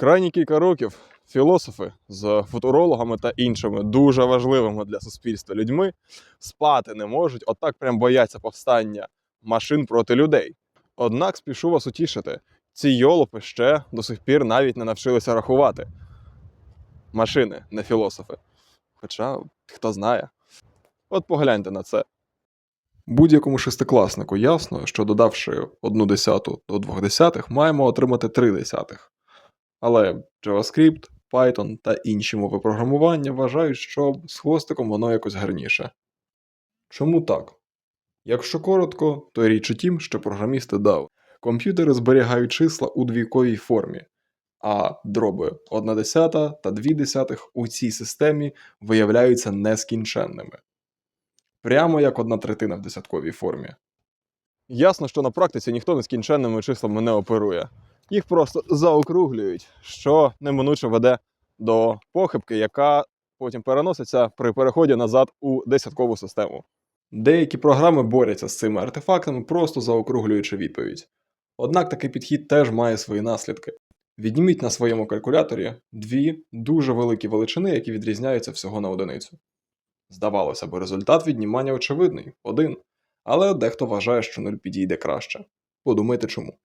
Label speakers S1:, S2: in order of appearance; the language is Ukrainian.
S1: Крайні кілька років філософи з футурологами та іншими дуже важливими для суспільства людьми спати не можуть, отак прям бояться повстання машин проти людей. Однак спішу вас утішити, ці йолопи ще до сих пір навіть не навчилися рахувати. Машини, не філософи. Хоча хто знає. От погляньте на це. Будь-якому шестикласнику ясно, що додавши одну десяту до двох десятих, маємо отримати три десятих. Але JavaScript, Python та інші мови програмування вважають, що з хвостиком воно якось гарніше. Чому так? Якщо коротко, то річ у тім, що програмісти DAO. Комп'ютери зберігають числа у двійковій формі, а дроби 1 десята та 2 десятих у цій системі виявляються нескінченними. Прямо як одна третина в десятковій формі. Ясно, що на практиці ніхто нескінченними числами не оперує. Їх просто заокруглюють, що неминуче веде до похибки, яка потім переноситься при переході назад у десяткову систему. Деякі програми борються з цими артефактами, просто заокруглюючи відповідь. Однак такий підхід теж має свої наслідки. Відніміть на своєму калькуляторі дві дуже великі величини, які відрізняються всього на одиницю. Здавалося б, результат віднімання очевидний один, але дехто вважає, що нуль підійде краще. Подумайте чому.